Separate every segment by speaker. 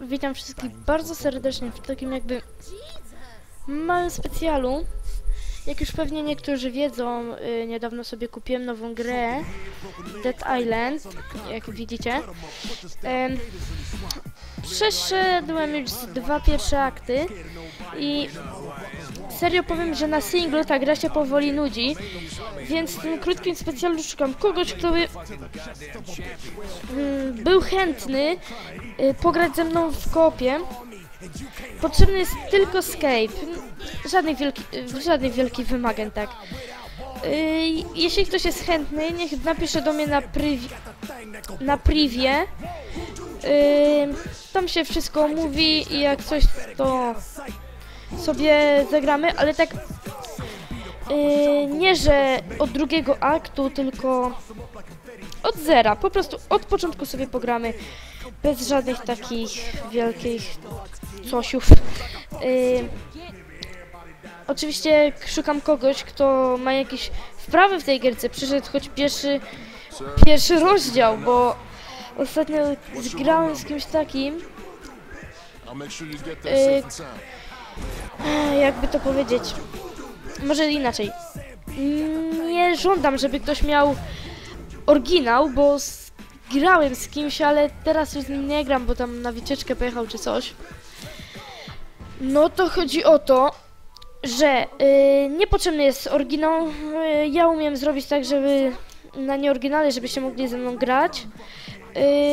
Speaker 1: Witam wszystkich bardzo serdecznie w takim jakby małym specjalu. Jak już pewnie niektórzy wiedzą, y, niedawno sobie kupiłem nową grę Dead Island, jak widzicie. Em, przeszedłem już dwa pierwsze akty i serio powiem, że na singlu ta gra się powoli nudzi, więc w tym krótkim specjalu szukam kogoś, kto by mm, był chętny pograć ze mną w kopie. Potrzebny jest tylko Skype. Żadnych, wielki, y, żadnych wielkich wymagań, tak. Y, jeśli ktoś jest chętny, niech napisze do mnie na, priv na privie. Y, tam się wszystko omówi i jak coś, to sobie zagramy, ale tak y, nie, że od drugiego aktu, tylko od zera. Po prostu od początku sobie pogramy bez żadnych takich wielkich cosiów. Yy, oczywiście szukam kogoś, kto ma jakieś wprawy w tej gierce. Przyszedł choć pierwszy, pierwszy rozdział, bo ostatnio zgrałem z kimś takim, e, jakby to powiedzieć, może inaczej. Nie żądam, żeby ktoś miał oryginał, bo z- grałem z kimś, ale teraz już z nim nie gram, bo tam na wycieczkę pojechał czy coś. No to chodzi o to, że y, niepotrzebny jest oryginał. Y, ja umiem zrobić tak, żeby na nieoryginale, żebyście mogli ze mną grać.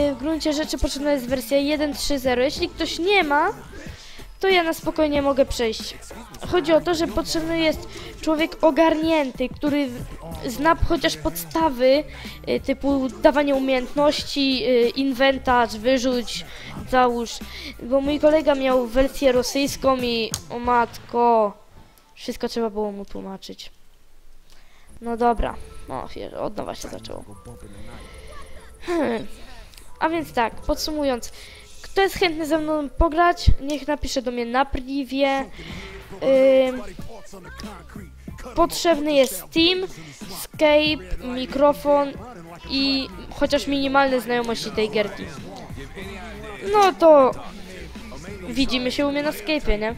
Speaker 1: Y, w gruncie rzeczy potrzebna jest wersja 1.3.0. Jeśli ktoś nie ma, to ja na spokojnie mogę przejść. Chodzi o to, że potrzebny jest człowiek ogarnięty, który zna chociaż podstawy y, typu dawanie umiejętności, y, inwentarz, wyrzuć, załóż. Bo mój kolega miał wersję rosyjską i o matko, wszystko trzeba było mu tłumaczyć. No dobra, o, je- od nowa się zaczęło. Hmm. A więc tak, podsumując, kto jest chętny ze mną pograć, niech napisze do mnie na privie. Ym, potrzebny jest Steam, Skype, mikrofon i chociaż minimalne znajomości tej gierki. No to widzimy się u mnie na Skype'ie, nie?